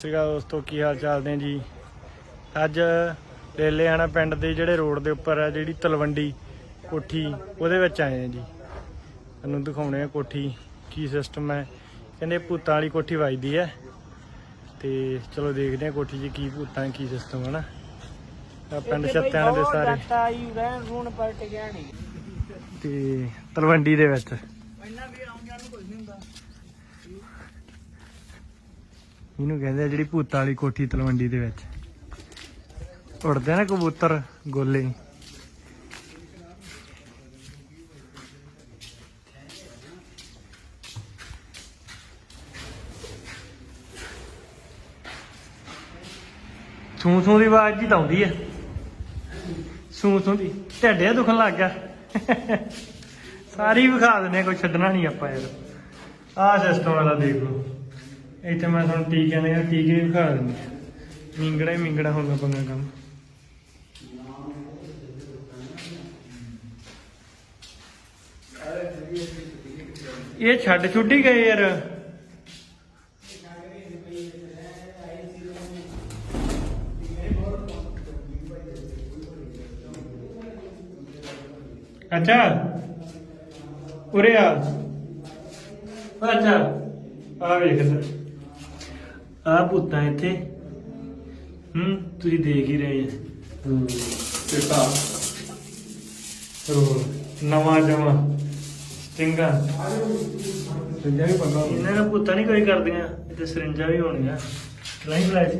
ਸੀਗਾ ਦੋਸਤੋ ਕੀ ਹਾਲ ਚਾਲ ਨੇ ਜੀ? ਅੱਜ ਲੇਲਿਆਣਾ ਪਿੰਡ ਦੇ ਜਿਹੜੇ ਰੋਡ ਦੇ ਉੱਪਰ ਆ ਜਿਹੜੀ ਤਲਵੰਡੀ ਕੋਠੀ ਉਹਦੇ ਵਿੱਚ ਆਏ ਆ ਜੀ। ਤੁਹਾਨੂੰ ਦਿਖਾਉਣੇ ਆ ਕੋਠੀ ਕੀ ਸਿਸਟਮ ਹੈ। ਕਹਿੰਦੇ ਭੂਤਾਂ ਵਾਲੀ ਕੋਠੀ ਵੱਜਦੀ ਹੈ। ਤੇ ਚਲੋ ਦੇਖਦੇ ਆ ਕੋਠੀ 'ਚ ਕੀ ਭੂਤਾਂ ਕੀ ਸਿਸਟਮ ਹੈ ਨਾ। ਆ ਪਿੰਡ ਛੱਤਿਆਣੇ ਦੇ ਸਾਰੇ। ਤੇ ਤਲਵੰਡੀ ਦੇ ਵਿੱਚ ਇੰਨਾ ਵੀ ਆਉਂ ਜਾਣ ਨੂੰ ਕੁਝ ਨਹੀਂ ਹੁੰਦਾ ਇਹਨੂੰ ਕਹਿੰਦੇ ਆ ਜਿਹੜੀ ਭੂਤਾਂ ਵਾਲੀ ਕੋਠੀ ਤਲਵੰਡੀ ਦੇ ਵਿੱਚ। ਉੜਦੇ ਆ ਨਾ ਕਬੂਤਰ ਗੋਲੇ। ਸੂ ਸੂ ਦੀ ਆਵਾਜ਼ ਜੀ ਤਾਂ ਆਉਂਦੀ ਹੈ ਸੂ ਸੂ ਦੀ ਢੱਡਿਆ ਦੁਖਣ ਲੱਗ ਗਿਆ। ਸਾਰੀ ਵਿਖਾ ਦਿੰਦੇ ਆ, ਕੋਈ ਛੱਡਣਾ ਨਹੀਂ ਆਪਾਂ ਯਾਰ ਆਹ ਸਿਸਟਮ ਵਾਲਾ ਦੇਖ ਲਓ। ਇੱਥੇ ਮੈਂ ਤੁਹਾਨੂੰ ਟੀਕਿਆਂ ਦੇ ਟੀਕੇ ਵੀ ਵਿਖਾ ਦਿੰਦੇ। ਮਿੰਗੜਾ ਹੀ ਮਿੰਗੜਾ ਹੁੰਦਾ ਪੰਗਾ ਕੰਮ। ਇਹ ਛੱਡ ਛੁੱਟੀ ਗਏ ਯਾਰ। ਅੱਛਾ। ਉਰੇ ਆ। ਅੱਛਾ। ਆ ਵੇਖ ਇੱਧਰ। ਆ ਭੂਤਾਂ ਇੱਥੇ। ਹੂੰ ਤੁਸੀਂ ਦੇਖ ਹੀ ਰਹੇ ਆ। ਚਿੱਟਾ ਰੋਲ। ਨਵਾਂ ਜਮਾ ਸਟਿੰਗਾ ਸਿੰਜਾ ਵੀ ਪੰਗਾ ਇਹਨਾਂ ਦਾ ਭੂਤਾਂ ਨਹੀਂ ਕੋਈ ਕਰਦੀਆਂ ਇੱਥੇ ਸਰਿੰਜਾਂ ਵੀ ਹੋਣੀਆਂ। ਨਹੀਂ ਫਲੈਸ਼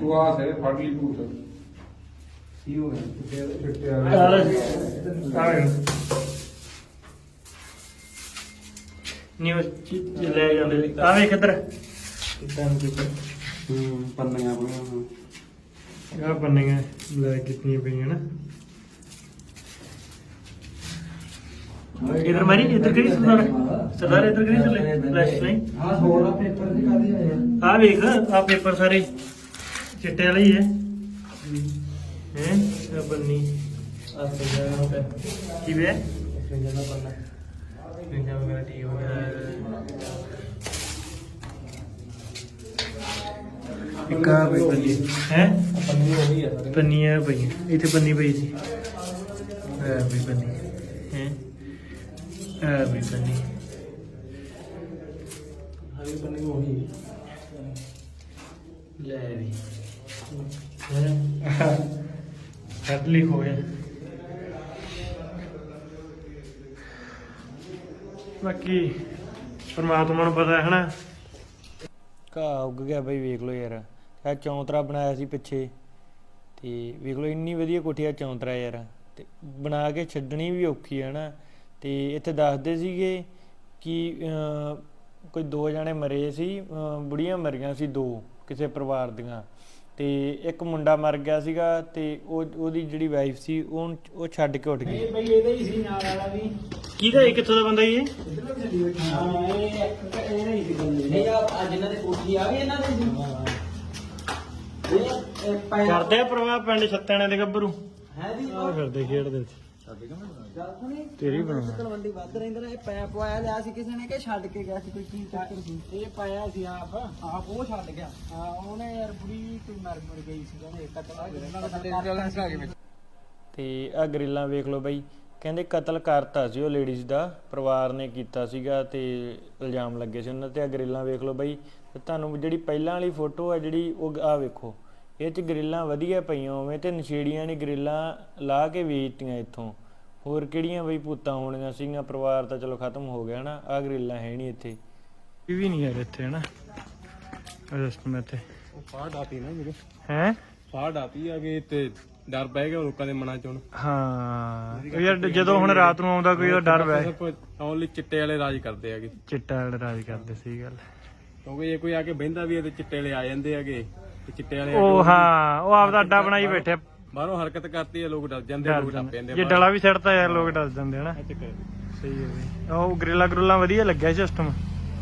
ਤੂੰ ਆ ਸੇ ਫੜ ਲਈ ਭੂਤ। ਕੀ ਹੋ ਗਿਆ? ਚਿੱਟੇ ਆ? ਨਿਊਜ਼ ਲੈ ਜਾਂਦੇ। ਆ ਵੇਖ ਇੱਧਰ। ਕਿੱਦਾਂ ਨੂੰ ਕਿੱਦਾਂ? ਹੂੰ ਪੰਨੀਆਂ ਬਣੀਆਂ ਆ ਬੰਨੀਆਂ ਲੈ ਕਿਤਨੀਆਂ ਪਈਆਂ ਨਾ। ਇਧਰ ਮਾਰੀ? ਇਧਰ ਕਰੀ ਸਰਦਾਰ। ਸਰਦਾਰ ਇਧਰ ਕਰੀ ਚੱਲੇ। ਫਲੈਸ਼ ਨਹੀਂ। ਹਾਂ ਸੋਲਾ ਪੇਪਰ ਦੀ ਕਾਦੀ ਆਇਆ ਆ? ਵੇਖ ਆ ਪੇਪਰ ਸਾਰੇ ਚਿੱਟੇ ਵਾਲੇ ਹੀ ਹੈ? ਹੈ ਆ ਬੰਨੀ ਆ ਸਜਾ ਤੇ ਕੀ ਵੇ? ਸਜਾ ਨਾ ਬੰਨਾ ਸਜਾ ਵਗੈਰਾ ਠੀਕ ਹੋ ਗਿਆ ਇੱਕ ਆ ਪਈ ਬੰਨੀ ਹੈ? ਪੰਨੀ ਹੋ ਗਈ ਆ ਪੰਨੀਆਂ ਪਈਆਂ ਇੱਥੇ ਪੰਨੀ ਪਈ ਸੀ। ਆ ਵੀ ਪੰਨੀ ਹੈ? ਆ ਵੀ ਪੰਨੀ ਹਰੀ ਪੰਨੀ ਹੋ ਗਈ ਲੈ ਵੀ। ਕੱਢ ਲਈ ਹੋਇਆ ਬਾਕੀ ਪਰਮਾਤਮਾ ਨੂੰ ਪਤਾ ਹੈ ਹਨਾ? ਘਾਹ ਉੱਗ ਗਿਆ ਬਈ ਵੇਖ ਲਓ ਯਾਰ। ਇਹ ਚੌਂਤਰਾ ਬਣਾਇਆ ਸੀ ਪਿੱਛੇ। ਤੇ ਵੇਖ ਲਓ ਇੰਨੀ ਵਧੀਆ ਕੋਠੀ ਆ ਚੌਂਤਰਾ ਯਾਰ। ਤੇ ਬਣਾ ਕੇ ਛੱਡਣੀ ਵੀ ਔਖੀ ਹੈ ਨਾ ਤੇ ਇੱਥੇ ਦੱਸਦੇ ਸੀਗੇ ਕਿ ਕੋਈ ਦੋ ਜਣੇ ਮਰੇ ਸੀ ਬੁੜੀਆਂ ਮਰੀਆਂ ਸੀ ਦੋ ਕਿਸੇ ਪਰਿਵਾਰ ਦੀਆਂ। ਤੇ ਇੱਕ ਮੁੰਡਾ ਮਰ ਗਿਆ ਸੀਗਾ ਤੇ ਉਹ ਉਹਦੀ ਜਿਹੜੀ ਵਾਈਫ ਸੀ ਉਹ ਉਹ ਛੱਡ ਕੇ ਉੱਠ ਗਈ। ਇਹ ਬਈ ਇਹਦਾ ਹੀ ਸੀ ਨਾਲ ਵਾਲਾ ਵੀ। ਕਿਹਦਾ ਇਹ? ਕਿੱਥੋਂ ਦਾ ਬੰਦਾ ਇਹ? ਹਾਂ ਇਹ ਇੱਕ ਇਹਦਾ ਹੀ ਸੀ ਬੰਦੇ। ਨੇ ਆ ਜਿਨ੍ਹਾਂ ਦੇ ਕੋਠੀ ਆ ਵੀ ਇਹਨਾਂ ਦੇ ਕਰਦੇ ਆ ਪ੍ਰਵਾਹ ਪਿੰਡ ਛੱਤਿਆਣੇ ਦੇ ਗੱਭਰੂ। ਹੈ ਦੀ ਆ ਫਿਰਦੇ ਖੇਡਦੇ ਤੇਰੀ ਬਣਾ ਤਲਵੰਡੀ ਵੱਧ ਰਹਿੰਦਾ ਨੇ ਇਹ ਪੈਪ ਪਾਇਆ ਲਿਆ ਸੀ ਕਿਸੇ ਨੇ ਕਿ ਛੱਡ ਕੇ ਗਿਆ ਸੀ ਕੋਈ ਚੀਜ਼ ਚੱਕਰ ਸੀ? ਇਹ ਪਾਇਆ ਸੀ ਆਪ। ਆਪ ਉਹ ਛੱਡ ਗਿਆ। ਹਾਂ ਉਹਨੇ ਯਾਰ ਬੁੜੀ ਕੋਈ ਮਰ ਮਰ ਗਈ ਸੀ ਕਹਿੰਦੇ ਕਤਲ ਹੋ ਗਿਆ ਤੇ ਆ ਗਰਿੱਲਾਂ ਵੇਖ ਲਓ ਬਈ ਕਹਿੰਦੇ ਕਤਲ ਕਰਤਾ ਸੀ ਉਹ ਲੇਡੀਜ਼ ਦਾ ਪਰਿਵਾਰ ਨੇ ਕੀਤਾ ਸੀਗਾ ਤੇ ਇਲਜ਼ਾਮ ਲੱਗੇ ਸੀ ਉਹਨਾਂ ਤੇ। ਆ ਗਰਿੱਲਾਂ ਵੇਖ ਲਓ ਬਈ ਤੇ ਤੁਹਾਨੂੰ ਜਿਹੜੀ ਪਹਿਲਾਂ ਵਾਲੀ ਫੋਟੋ ਆ ਜਿਹੜੀ ਉਹ ਆ ਵੇਖੋ। ਇਹ ਚ ਗਰਿੱਲਾਂ ਵਧੀਆ ਪਈਆਂ ਉਵੇਂ ਤੇ ਨਸ਼ੇੜੀਆਂ ਨੇ ਗਰਿੱਲਾਂ ਲਾ ਕੇ ਵੇਚਤੀਆਂ ਇੱਥੋਂ। ਹੋਰ ਕਿਹੜੀਆਂ ਬਈ ਭੂਤਾਂ ਹੋਣੀਆਂ ਸੀਗੀਆਂ? ਪਰਿਵਾਰ ਤਾਂ ਚਲੋ ਖਤਮ ਹੋ ਗਿਆ ਹਨਾ ਆ ਗਰਿੱਲਾਂ ਹੈ ਨਹੀਂ ਇੱਥੇ। ਵੀ ਨਹੀਂ ਹੈ ਇੱਥੇ ਹਨਾ? ਸਿਸਟਮ ਇੱਥੇ। ਉਹ ਫਾੜ ਆਤੀ ਨਾ ਮੇਰੇ। ਹੈ? ਫਾੜ ਆਤੀ ਆ ਗਏ ਤੇ ਡਰ ਬਹਿ ਗਿਆ ਲੋਕਾਂ ਦੇ ਮਨਾਂ ਚ ਹੁਣ। ਹਾਂ ਯਾਰ ਜਦੋਂ ਹੁਣ ਰਾਤ ਨੂੰ ਆਉਂਦਾ ਕੋਈ ਉਹਦਾ ਡਰ ਵੈ। ਓਨਲੀ ਚਿੱਟੇ ਵਾਲੇ ਰਾਜ ਕਰਦੇ ਆਗੇ ਚਿੱਟਾ ਵਾਲੇ ਰਾਜ ਕਰਦੇ ਸੀ ਗੱਲ। ਕਿਉਂਕਿ ਜੇ ਕੋਈ ਆ ਕੇ ਬਹਿੰਦਾ ਵੀ ਹੈ ਤੇ ਚਿੱਟੇ ਵਾਲੇ ਆ ਜਾਂਦੇ ਆਗੇ ਤੇ ਚਿੱਟੇ ਵਾਲੇ ਉਹ ਹਾਂ ਉਹ ਆਪਦਾ ਅੱਡਾ ਬਣਾਈ ਬੈਠੇ ਬਾਹਰੋਂ ਹਰਕਤ ਕਰਤੀ ਆ ਲੋਕ ਡਰ ਜਾਂਦੇ ਡਰ ਲੋਕ ਜਾਂਦੇ ਜਾਂਦੇ ਜੇ ਡਲਾ ਵੀ ਸਿੱਟਦਾ ਯਾਰ ਲੋਕ ਡਰ ਜਾਂਦੇ ਹਨਾ ਹੈ। ਸਹੀ ਹੈ ਬਈ। ਉਹ ਗ੍ਰਿਲਾਂ ਗਰੁੱਲਾਂ ਵਧੀਆ ਲੱਗਿਆ ਸਿਸਟਮ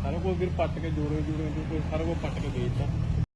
ਸਾਰਾ ਕੁਝ ਫਿਰ ਪੱਟ ਕੇ ਜੋੜੇ ਜੋੜੇ ਕੋਈ ਸਾਰਾ ਕੁਝ ਪੱਟ ਕੇ ਵੇਚਦਾ।